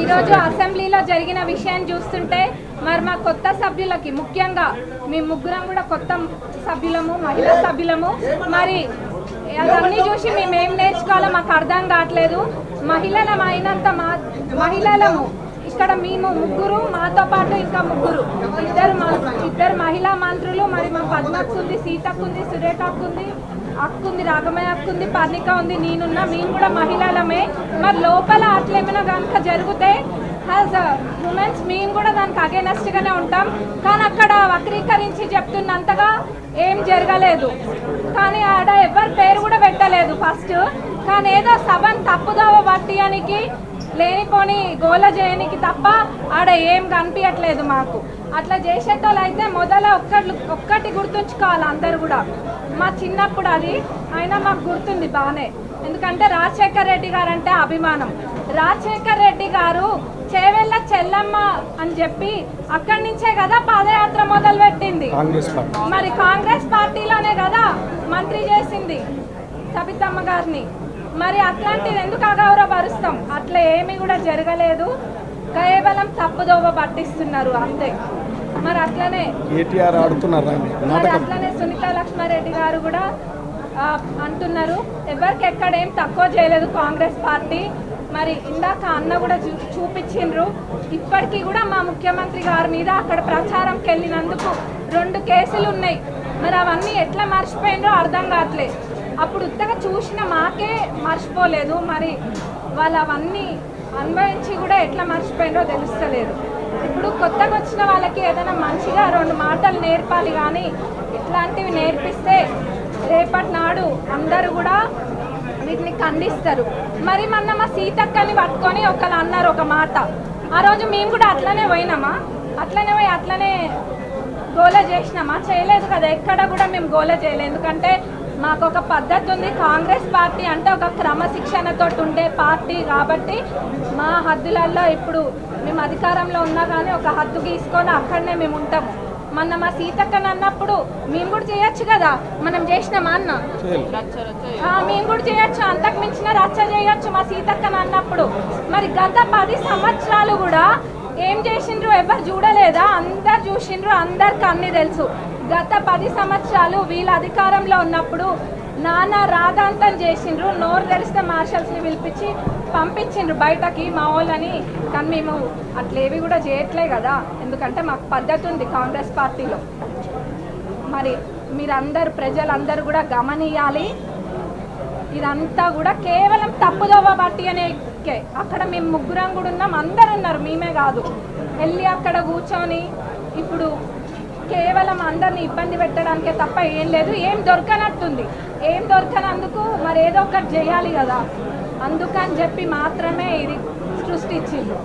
ఈరోజు అసెంబ్లీలో జరిగిన విషయాన్ని చూస్తుంటే మరి మా కొత్త సభ్యులకి ముఖ్యంగా మీ ముగ్గురం కూడా కొత్త సభ్యులము మహిళా సభ్యులము. మరి అవన్నీ చూసి మేము ఏం నేర్చుకోవాలో మాకు అర్థం కావట్లేదు. మహిళలం అయినంత మా మహిళలము ఇక్కడ మేము ముగ్గురు మాతో పాటు ఇంకా ముగ్గురు. ఇద్దరు ఇద్దరు మహిళా మంత్రులు మరి మా పద్మకు ఉంది సీతకు ఉంది సురేఖకు ఉంది అక్కుంది రాగమయ్య అక్కుంది పర్ణిక ఉంది నేనున్నా. మేము కూడా మహిళలమే. మరి లోపల అట్లేమైనా కనుక జరిగితే యాజ్ ఉమెన్స్ మేము కూడా దానికి అగేనెస్ట్ గానే ఉంటాం. కానీ అక్కడ వక్రీకరించి చెప్తున్నంతగా ఏం జరగలేదు. కానీ ఆడ ఎవరి పేరు కూడా పెట్టలేదు ఫస్ట్. కానీ ఏదో సభను తప్పుదోవ పట్టియానికి లేనిపోని గోల చేయనికి తప్ప ఆడ ఏం కనిపించట్లేదు మాకు. అట్లా చేసేటోళ్ళు అయితే మొదల ఒక్కటి ఒక్కటి గుర్తుంచుకోవాలి అందరు కూడా. మా చిన్నప్పుడు అది అయినా మాకు గుర్తుంది బాగానే ఎందుకంటే రాజశేఖర్ రెడ్డి గారు అంటే అభిమానం. రాజశేఖర్ రెడ్డి గారు చేవెళ్ళ చెల్లమ్మ అని చెప్పి అక్కడి నుంచే కదా పాదయాత్ర మొదలు పెట్టింది మరి కాంగ్రెస్ పార్టీలోనే కదా మంత్రి చేసింది సబితమ్మ గారిని. మరి అట్లాంటిది ఎందుకు అగౌరవపరుస్తాం? అట్లా ఏమీ కూడా జరగలేదు. కేవలం తప్పుదోవ పట్టిస్తున్నారు అంతే. మరి అట్లనే మరి అట్లనే సునీత లక్ష్మారెడ్డి గారు కూడా అంటున్నారు. ఎవరికి ఎక్కడ ఏం తక్కువ చేయలేదు కాంగ్రెస్ పార్టీ. మరి ఇందాక అన్న కూడా చూ చూపించిండ్రు. ఇప్పటికీ కూడా మా ముఖ్యమంత్రి గారి మీద అక్కడ ప్రచారంకి వెళ్ళినందుకు రెండు కేసులు ఉన్నాయి. మరి అవన్నీ ఎట్లా మర్చిపోయిండ్రో అర్థం కావట్లేదు అప్పుడు ఉత్తగా చూసిన మాకే మర్చిపోలేదు. మరి వాళ్ళు అవన్నీ అనుభవించి కూడా ఎట్లా మర్చిపోయిండ్రో తెలుస్తలేదు. ఇప్పుడు కొత్తగా వచ్చిన వాళ్ళకి ఏదైనా మంచిగా రెండు మాటలు నేర్పాలి కానీ ఇట్లాంటివి నేర్పిస్తే రేపటి నాడు అందరూ కూడా వీటిని ఖండిస్తారు. మరి మొన్న మా సీతక్కని పట్టుకొని ఒకళ్ళు అన్నారు ఒక మాట. ఆ రోజు మేము కూడా అట్లనే పోయినామా? అట్లనే పోయి అట్లనే గోల చేసినామా? చేయలేదు కదా. ఎక్కడ కూడా మేము గోల చేయలేదు. ఎందుకంటే మాకు ఒక పద్ధతి ఉంది. కాంగ్రెస్ పార్టీ అంటే ఒక క్రమశిక్షణతో ఉండే పార్టీ కాబట్టి మా హద్దులలో ఇప్పుడు మేము అధికారంలో ఉన్నా కానీ ఒక హద్దు గీసుకొని అక్కడనే మేము ఉంటాము. మొన్న మా సీతక్కని అన్నప్పుడు మేము కూడా చేయొచ్చు కదా? మనం చేసినామా అన్న? మేము కూడా చేయొచ్చు. అంతకు మించిన రచ్చ చేయొచ్చు మా సీతక్కని అన్నప్పుడు. మరి గత పది సంవత్సరాలు కూడా ఏం చేసిండ్రు ఎవరు చూడలేదా? అందరు చూసిండ్రు అందరికి అన్ని తెలుసు. గత పది సంవత్సరాలు వీళ్ళ అధికారంలో ఉన్నప్పుడు నానా రాధాంతం చేసిండ్రు నోరు తెరిస్తే మార్షల్స్ని పిలిపించి పంపించిండ్రు బయటకి మా వాళ్ళని. కానీ మేము అట్లేవి కూడా చేయట్లే కదా. ఎందుకంటే మాకు పద్ధతి ఉంది కాంగ్రెస్ పార్టీలో. మరి మీరందరూ ప్రజలందరూ కూడా గమనియాలి. ఇదంతా కూడా కేవలం తప్పుదోవ బట్టి అనే అక్కడ మేము ముగ్గురం కూడా ఉన్నాం అందరు ఉన్నారు మేమే కాదు. వెళ్ళి అక్కడ కూర్చొని ఇప్పుడు కేవలం అందరిని ఇబ్బంది పెట్టడానికే తప్ప ఏం లేదు ఏం దొరకనట్టుంది. ఏం దొరకనందుకు మరి ఏదో ఒకటి చేయాలి కదా. అందుకని చెప్పి మాత్రమే ఇది సృష్టించింది